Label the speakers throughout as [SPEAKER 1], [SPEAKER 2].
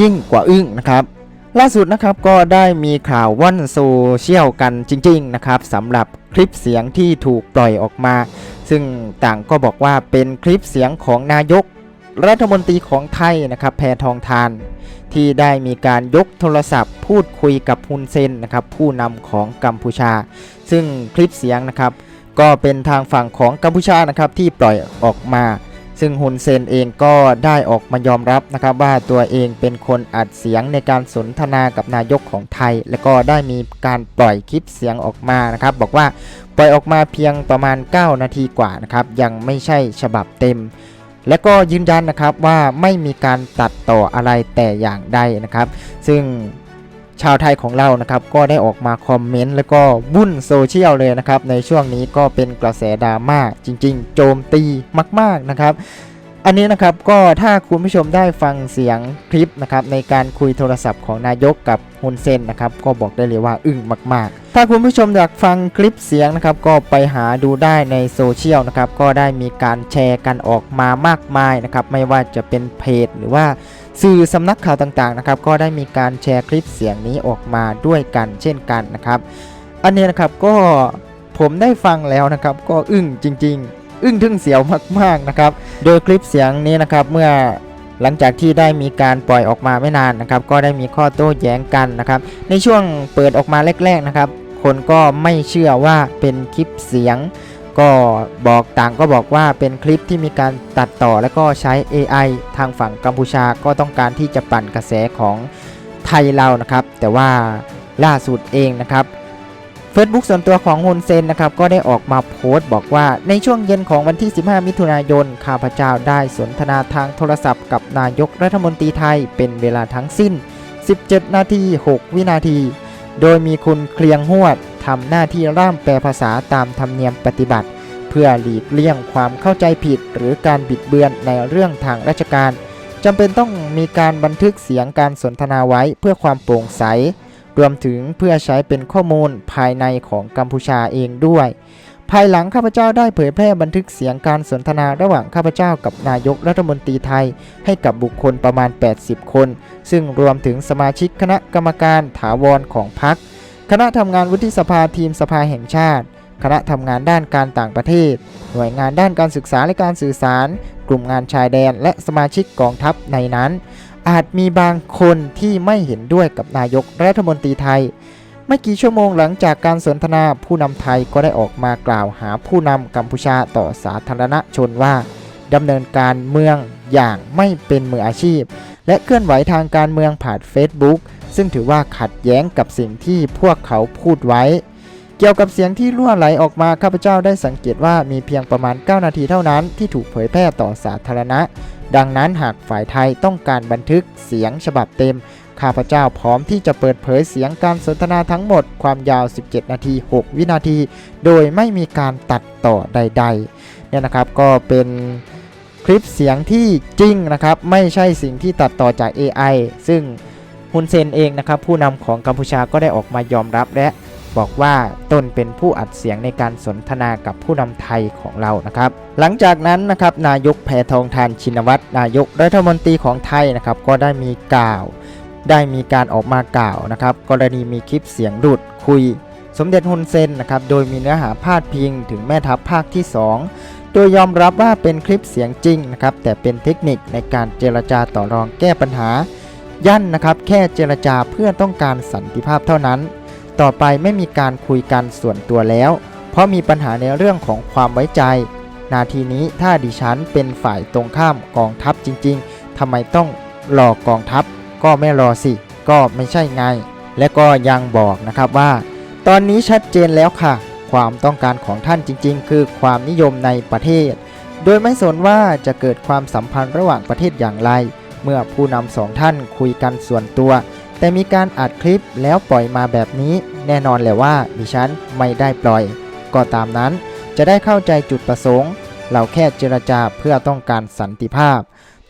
[SPEAKER 1] ยิ่งกว่าอึ้งนะครับ ล่าสุดนะครับก็ได้มีข่าวว่อนโซเชียลกันจริง ๆ นะครับสำหรับคลิปเสียงที่ถูกปล่อยออกมา ซึ่งต่างก็บอกว่าเป็นคลิปเสียงของนายกรัฐมนตรีของไทยนะครับแพทองทาน ที่ได้มีการยกโทรศัพท์ พูดคุยกับฮุนเซนนะครับผู้นำของกัมพูชา ซึ่งคลิปเสียงนะครับก็เป็นทางฝั่งของกัมพูชานะครับที่ปล่อยออกมา ซึ่งฮุนเซนเองก็ได้ออกมายอมรับนะครับว่าตัวเองเป็นคนอัดเสียงในการสนทนากับนายกของไทย และก็ได้มีการปล่อยคลิปเสียงออกมานะครับ บอกว่าปล่อยออกมาเพียงประมาณ 9 นาทีกว่านะครับ ยังไม่ใช่ฉบับเต็ม และก็ยืนยันนะครับว่าไม่มีการตัดต่ออะไรแต่อย่างใดนะครับ ซึ่ง ชาวไทยของเรานะครับก็ได้ออกมาคอมเมนต์แล้วก็วุ่นโซเชียลเลยนะครับในช่วงนี้ก็เป็นกระแสดราม่าจริง ๆ โจมตีมาก ๆนะครับ อันนี้นะครับก็ถ้าคุณผู้ชมได้ฟังเสียงคลิปนะครับในการคุยโทรศัพท์ของนายกกับฮุนเซนนะครับก็บอกได้เลยว่าอึ้งมาก ๆ ถ้าคุณผู้ชมอยากฟังคลิปเสียงนะครับก็ไปหาดูได้ในโซเชียลนะครับก็ได้มีการแชร์กันออกมามากมายนะครับไม่ว่าจะเป็นเพจหรือว่า สื่อสำนักข่าวต่างๆนะครับก็ได้มีการแชร์คลิปเสียงนี้ออกมาด้วยกันเช่นกันนะครับ อันนี้นะครับก็ผมได้ฟังแล้วนะครับก็อึ้งจริง ๆ อึ้งทึ่งเสียวมากๆนะครับ โดยคลิปเสียงนี้นะครับเมื่อหลังจากที่ได้มีการปล่อยออกมาไม่นานนะครับ ก็ได้มีข้อโต้แย้งกันนะครับ ในช่วงเปิดออกมาแรกๆนะครับ คนก็ไม่เชื่อว่าเป็นคลิปเสียง ก็บอกต่างก็บอกว่าเป็นคลิปที่มีการตัดต่อแล้วก็ใช้ AI ทางฝั่งกัมพูชาก็ต้องการที่จะปั่นกระแสของไทยเรานะครับ แต่ว่าล่าสุดเองนะครับ Facebook ส่วนตัวของฮุนเซนนะครับก็ได้ออกมาโพสต์บอกว่าในช่วงเย็นของวันที่ 15 มิถุนายน ข้าพเจ้าได้สนทนาทางโทรศัพท์กับนายกรัฐมนตรีไทยเป็นเวลาทั้งสิ้น 17 นาที 6 วินาที โดยมีคุณเคลียงหวด ทำหน้าที่ร่ามแปลภาษาตามธรรมเนียมปฏิบัติ เพื่อหลีกเลี่ยงความเข้าใจผิดหรือการบิดเบือนในเรื่องทางราชการจำเป็นต้องมีการบันทึกเสียงการสนทนาไว้เพื่อความโปร่งใส รวมถึงเพื่อใช้เป็นข้อมูลภายในของกัมพูชาเองด้วย ภายหลังข้าพเจ้าได้เผยแพร่บันทึกเสียงการสนทนาระหว่างข้าพเจ้ากับนายกรัฐมนตรีไทย ให้กับบุคคลประมาณ 80 คน ซึ่งรวมถึงสมาชิกคณะกรรมการถาวรของพรรค คณะทำงานวุฒิสภาทีมสภาแห่งชาติ คณะทำงานด้านการต่างประเทศ หน่วยงานด้านการศึกษาและการสื่อสาร กลุ่มงานชายแดน และสมาชิกกองทัพในนั้น อาจมีบางคนที่ไม่เห็นด้วยกับนายกรัฐมนตรีไทย ไม่กี่ชั่วโมงหลังจากการสนทนาผู้นำไทยก็ได้ออกมากล่าวหาผู้นำกัมพูชาต่อสาธารณชนว่าดำเนินการเมืองอย่างไม่เป็นมืออาชีพ และเคลื่อนไหวทางการเมืองผ่าน Facebook ซึ่งถือว่าขัดแย้งกับสิ่งที่พวกเขาพูดไว้ เกี่ยวกับเสียงที่ล่วไหลออกมาข้าพเจ้าได้สังเกตว่ามีเพียงประมาณ 9 นาทีเท่านั้นที่ถูกเผยแพร่ต่อสาธารณะ ดังนั้นหากฝ่ายไทยต้องการบันทึกเสียงฉบับเต็มข้าพเจ้าพร้อมที่จะเปิดเผยเสียงการสนทนาทั้งหมดความยาว 17 นาที 6 วินาที โดยไม่มีการตัดต่อใด ๆ เนี่ยนะครับก็เป็นคลิปเสียงที่จริงนะครับ ไม่ใช่สิ่งที่ตัดต่อจาก AI ซึ่ง ฮุนเซนเองนะครับผู้นำของกัมพูชาก็ได้ออกมายอมรับและบอกว่าตนเป็นผู้อัดเสียงในการสนทนากับผู้นำไทยของเรานะครับ หลังจากนั้นนะครับนายกแพทองทานชินวัตรนายกรัฐมนตรีของไทยนะครับก็ได้มีกล่าว ได้มีการออกมากล่าวนะครับ กรณีมีคลิปเสียงหลุดคุย สมเด็จฮุนเซนนะครับโดยมีเนื้อหาพาดพิงถึงแม่ทัพภาคที่ 2 โดยยอมรับว่าเป็นคลิปเสียงจริงนะครับแต่เป็นเทคนิคในการเจรจาต่อรองแก้ปัญหา ยันนะครับแค่เจรจาเพื่อต้องการสันติภาพเท่านั้น ต่อไปไม่มีการคุยกันส่วนตัวแล้ว เพราะมีปัญหาในเรื่องของความไว้ใจ นาทีนี้ถ้าดิฉันเป็นฝ่ายตรงข้ามกองทัพจริงๆทำไมต้องรอกองทัพ ก็ไม่รอสิ ก็ไม่ใช่ไง และก็ยังบอกนะครับว่า ตอนนี้ชัดเจนแล้วค่ะ ความต้องการของท่านจริง ๆ คือความนิยมในประเทศ โดยไม่สนว่าจะเกิดความสัมพันธ์ระหว่างประเทศอย่างไร เมื่อผู้นำสองท่านคุยกันส่วนตัว แต่มีการอัดคลิปแล้วปล่อยมาแบบนี้ แน่นอนเลยว่าดิฉันไม่ได้ปล่อย ก็ตามนั้นจะได้เข้าใจจุดประสงค์ เราแค่เจรจาเพื่อต้องการสันติภาพ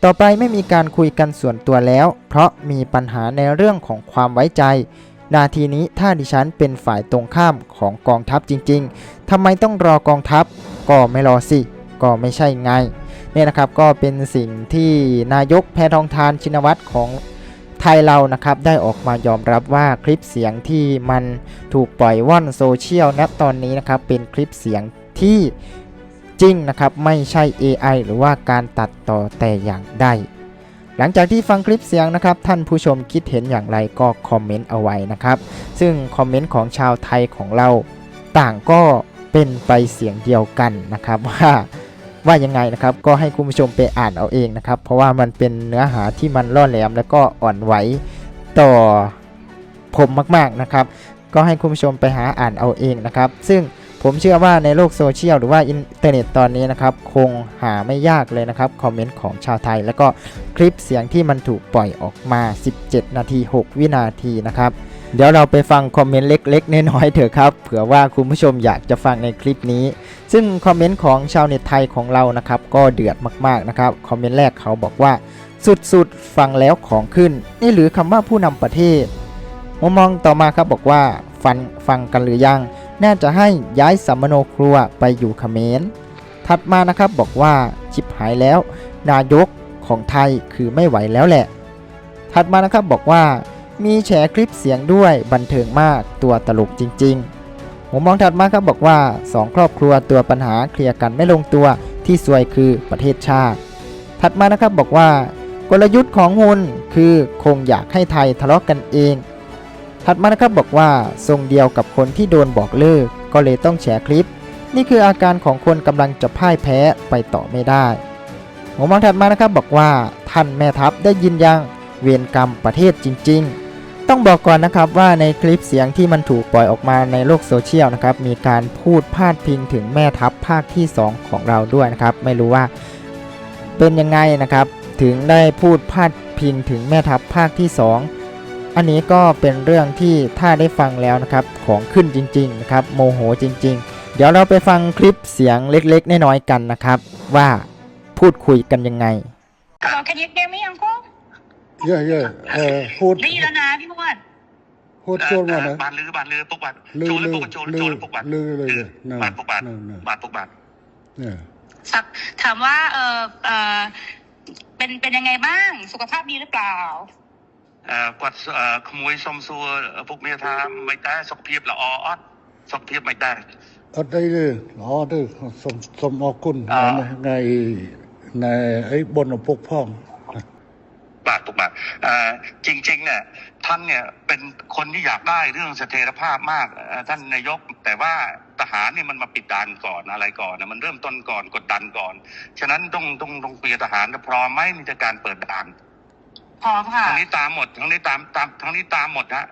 [SPEAKER 1] ต่อไปไม่มีการคุยกันส่วนตัวแล้ว เพราะมีปัญหาในเรื่องของความไว้ใจ นาทีนี้ถ้าดิฉันเป็นฝ่ายตรงข้ามของกองทัพจริง ๆทำไมต้องรอกองทัพ ก็ไม่รอสิ ก็ไม่ใช่ไง นี่ยนะครับก็เป็นสิ่งที่นายกแพทองทานชินวัตรของไทยเรานะครับได้ออกมายอมรับว่าคลิปเสียงที่มันถูกปล่อยว่อนโซเชียลณตอนนี้นะครับเป็นคลิปเสียงที่จริงนะครับไม่ใช่ AI หรือว่าการตัดต่อแต่อย่างใดหลังจากที่ฟังคลิปเสียงนะครับ ท่านผู้ชมคิดเห็นอย่างไรก็คอมเมนต์เอาไว้นะครับ ซึ่งคอมเมนต์ของชาวไทยของเราต่างก็เป็นไปเสียงเดียวกันนะครับว่า ว่ายังไงนะครับ ก็ให้คุณผู้ชมไปอ่านเอาเองนะครับ เพราะว่ามันเป็นเนื้อหาที่มันล่อแหลม และก็อ่อนไหวต่อผมมากๆนะครับ ก็ให้คุณผู้ชมไปหาอ่านเอาเองนะครับ ซึ่งผมเชื่อว่าในโลกโซเชียลหรือว่าอินเทอร์เน็ตตอนนี้นะครับ คงหาไม่ยากเลยนะครับคอมเมนต์ของชาวไทย แล้วก็คลิปเสียงที่มันถูกปล่อยออกมา 17 นาที 6 วินาทีนะครับ เดี๋ยวเราไปฟังคอมเมนต์เล็ก ๆ น้อยๆเถอะครับ เผื่อว่าคุณผู้ชมอยากจะฟังในคลิปนี้ ซึ่งคอมเมนต์ของชาวเน็ตไทยของเรานะครับก็เดือดมากๆนะครับคอมเมนต์แรกเขาบอกว่า สุดๆฟังแล้วของขึ้น นี่หรือคำว่าผู้นำประเทศมุมมองต่อมาครับบอกว่าฟังฟังกันหรือยัง น่าจะให้ย้ายสัมมโนครัวไปอยู่เขมรถัดมานะครับบอกว่าชิบหายแล้ว นายกของไทยคือไม่ไหวแล้วแหละ ถัดมานะครับบอกว่ามีแฉคลิปเสียงด้วยบันเทิงมากตัวตลกจริง ๆ ผมมองถัดมาครับบอกว่าสองครอบครัวตัวปัญหาเคลียร์กันไม่ลงตัวที่ซวยคือประเทศชาติ ถัดมานะครับบอกว่ากลยุทธ์ของฮุนคือคงอยากให้ไทยทะเลาะกกันเอง ถัดมานะครับบอกว่าทรงเดียวกับคนที่โดนบอกเลิก ก็เลยต้องแฉคลิป นี่คืออาการของคนกำลังจะพ่ายแพ้ไปต่อไม่ได้ผมมองถัดมานะครับบอกว่าท่านแม่ทัพได้ยินยังเวรกรรมประเทศจริง ๆ ต้องบอกก่อนนะครับว่าในคลิปเสียงที่มันถูกปล่อยออกมาในโลกโซเชียลนะครับมีการพูดพาดพิงถึงแม่ทัพภาคที่ 2 ของเราด้วยนะครับ ไม่รู้ว่าเป็นยังไงนะครับ ถึงได้พูดพาดพิงถึงแม่ทัพภาคที่ 2 อันนี้ก็เป็นเรื่องที่ถ้าได้ฟังแล้วนะครับของขึ้นจริงๆนะครับโมโหจริง ๆ เดี๋ยวเราไปฟังคลิปเสียงเล็กๆน้อยๆกันนะครับ ว่าพูดคุยกันยังไง
[SPEAKER 2] can you hear me, Uncle?
[SPEAKER 3] เยอะเยอะเออพูด
[SPEAKER 2] ได้ยินแล้วนะพี่มวด
[SPEAKER 3] พูดโจนมานะ
[SPEAKER 4] บานลือบานลือปุกบาน
[SPEAKER 3] ลื
[SPEAKER 4] โจ
[SPEAKER 3] อ
[SPEAKER 4] รหรือ
[SPEAKER 3] ลื
[SPEAKER 4] ปุ
[SPEAKER 3] อก
[SPEAKER 4] โจร
[SPEAKER 3] ลื
[SPEAKER 4] โจ
[SPEAKER 3] อ
[SPEAKER 4] รหรือปุกบาน
[SPEAKER 3] ลือเลยเลยนะ
[SPEAKER 4] บานปุกบาน
[SPEAKER 3] นั่นน่ะ
[SPEAKER 4] บานปุกบาน
[SPEAKER 3] เนี่ย
[SPEAKER 2] สักถามว่าเออเออเป็นเป็นยังไงบ้าง สุขภาพดีหรือเปล่า
[SPEAKER 4] អឺគាត់អឺក្មួយសុំសួរឪពុកមាថាមិនដែរសុខភាពល្អអត់សុខភាពមិនដែរ
[SPEAKER 3] អត់អីទេល្អទេសូមសូមអរគុណ
[SPEAKER 4] អ่า
[SPEAKER 3] ថ្ងៃណែអីបុណ្យឪពុកផង
[SPEAKER 4] បាទពុកបាទអឺ จริงๆเนี่ยท่านเนี่ยเป็นคนที่อยากได้เรื่องเสถียรภาพมากเอ่อท่านนายก แต่ว่าทหารเนี่ยมันมาปิดด่านก่อนอะไรก่อนนะมันเริ่มต้นก่อนกดดันก่อน ฉะนั้นต้องต้องต้องเปลี่ยนทหารพร้อมไหมในการเปิดด่าน
[SPEAKER 2] พร้อมค่ะ
[SPEAKER 4] ทั้งนี้ตามหมดทั้งนี้ตามตามทั้งนี้ตามหมดฮะ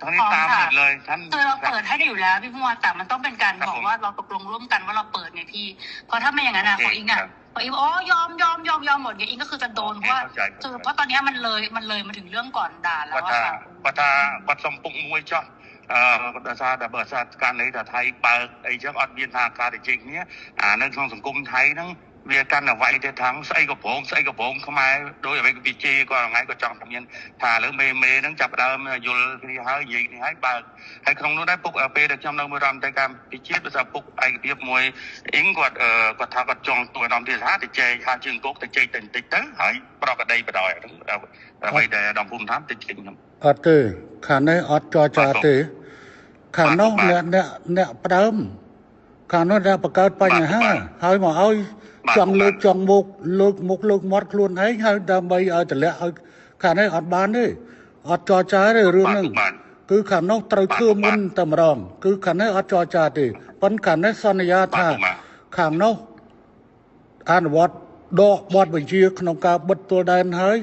[SPEAKER 4] ทั้งนี้
[SPEAKER 2] พร้อม
[SPEAKER 4] ตามหม
[SPEAKER 2] ค่ะ
[SPEAKER 4] ดเลยท่าน
[SPEAKER 2] คือเราเปิดให้ได้อยู่แล้วพี่มวดแต่มันต้องเป็นการ
[SPEAKER 4] ครับ
[SPEAKER 2] บอก
[SPEAKER 4] ผม
[SPEAKER 2] ว่าเราตกลงร่วมกันว่าเราเปิดไงพี่เพราะถ้าไม่อย่างนั้นนะ
[SPEAKER 4] โอเค
[SPEAKER 2] ของอิงอะ พออิงอ๋อยอมยอมยอมยอมหมดเนี่ยอิงก็คือจะโดนเพราะว่า
[SPEAKER 4] เข้าใจเข้าใจ
[SPEAKER 2] คือเพราะตอนเนี้ยมันเลยมันเลยมาถึงเรื่องก่อนด่าแล้วอะค่ะ
[SPEAKER 4] Patah patah sempung muay cho. À, ra đã bờ ra can đấy là thay bà ấy chắc ọt biên hà ca để chính nhé à nên trong sông cung thấy nó វាតនវ័យទេថាងស្អីកប្រងស្អីកប្រងខ្មែរដោយអ្វីក៏វិជេគាត់ថ្ងៃក៏ចង់តែមានថាឥឡូវមេមេហ្នឹងចាប់ដើមយល់គ្នាហើយនិយាយគ្នាហើយបើកហើយក្នុងនោះដែរពុកពេលដែលខ្ញុំនៅមួយរដ្ឋមន្ត្រីកម្ពុជាដោយសារពុកឯកភាពមួយអ៊ីងគាត់គាត់ថាគាត់ចង់ទូឯកឧត្តមទេថាទៅចែកខាងជើងគោកទៅចែកតែបន្តិចទៅហើយប្រកបដីបដ ாய் អ្វីដែលឧត្តមភូមិឋានទៅចេញខ្ញុំ
[SPEAKER 3] អត់ទេខាងនេះអត់ចរចាទេខាងនោះអ្នកអ្នកអ្នកប្រើមខាងនោះអ្នកបង្កើតបញ្ហាហើយមកឲ្យ ចង់លើក
[SPEAKER 4] បាទ
[SPEAKER 3] ចង់មុខលើកមុខលើកមាត់ខ្លួនឯងហើយដើម្បីឲ្យតម្លាក់ឲ្យខាងនេះអត់បានទេអត់ចរចាទេរឿង
[SPEAKER 4] បាទ
[SPEAKER 3] ហ្នឹង
[SPEAKER 4] បាទ
[SPEAKER 3] គឺខាងនោះត្រូវ
[SPEAKER 4] បាទ
[SPEAKER 3] ធ្វើមុន
[SPEAKER 4] បាទ
[SPEAKER 3] តែម្ដងគឺខាងនេះអត់ចរចាទេប៉ុន្តែខាងនេះសន្យា
[SPEAKER 4] បាទ
[SPEAKER 3] ថា
[SPEAKER 4] បាទ
[SPEAKER 3] ខាងនោះអនុវត្តដកបទបញ្ជាក្នុងការបិទទល់ដែនហើយ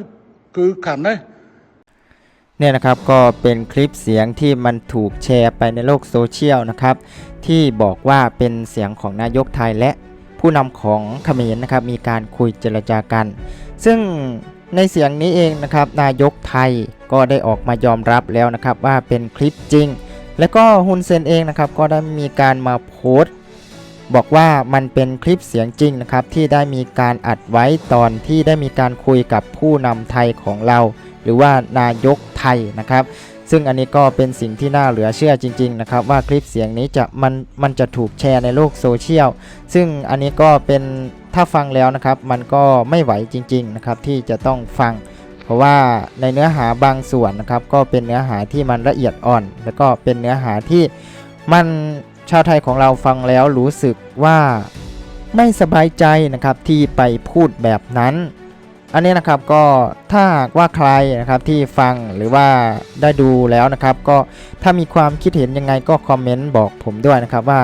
[SPEAKER 3] គឺខាងនេះ
[SPEAKER 1] เนี่ยนะครับก็เป็นคลิปเสียงที่มันถูกแชร์ไปในโลกโซเชียลนะครับที่บอกว่าเป็นเสียงของนายกไทยและ ผู้นำของเขมรนะครับมีการคุยเจรจากัน ซึ่งในเสียงนี้เองนะครับนายกไทยก็ได้ออกมายอมรับแล้วนะครับว่าเป็นคลิปจริง และก็ฮุนเซนเองนะครับก็ได้มีการมาโพสต์บอกว่ามันเป็นคลิปเสียงจริงนะครับที่ได้มีการอัดไว้ตอนที่ได้มีการคุยกับผู้นำไทยของเรา หรือว่านายกไทยนะครับ ซึ่งอันนี้ก็เป็นสิ่งที่น่าเหลือเชื่อจริง ๆ นะครับ ว่าคลิปเสียงนี้จะมันมันจะถูกแชร์ในโลกโซเชียลซึ่งอันนี้ก็เป็นถ้าฟังแล้วนะครับ มันก็ไม่ไหวจริง ๆ นะครับ ที่จะต้องฟัง เพราะว่าในเนื้อหาบางส่วนนะครับ ก็เป็นเนื้อหาที่มันละเอียดอ่อน แล้วก็เป็นเนื้อหาที่มันชาวไทยของเราฟังแล้วรู้สึกว่าไม่สบายใจนะครับที่ไปพูดแบบนั้น อันนี้นะครับก็ถ้าหากว่าใครนะครับที่ฟังหรือว่าได้ดูแล้วนะครับ ก็ถ้ามีความคิดเห็นยังไงก็คอมเมนต์บอกผมด้วยนะครับว่า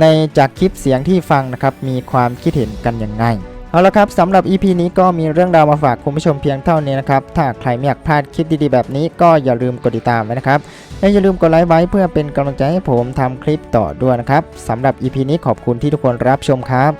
[SPEAKER 1] ในจากคลิปเสียงที่ฟังนะครับมีความคิดเห็นกันยังไงเอาละครับสำหรับ EP นี้ก็มีเรื่องราวมาฝากคุณผู้ชมเพียงเท่านี้นะครับ ถ้าใครไม่อยากพลาดคลิปดีๆแบบนี้ก็อย่าลืมกดติดตามไว้นะครับ และอย่าลืมกดไลค์ไว้เพื่อเป็นกำลังใจให้ผมทำคลิปต่อด้วยนะครับสำหรับ EP นี้ขอบคุณที่ทุกคนรับชมครับ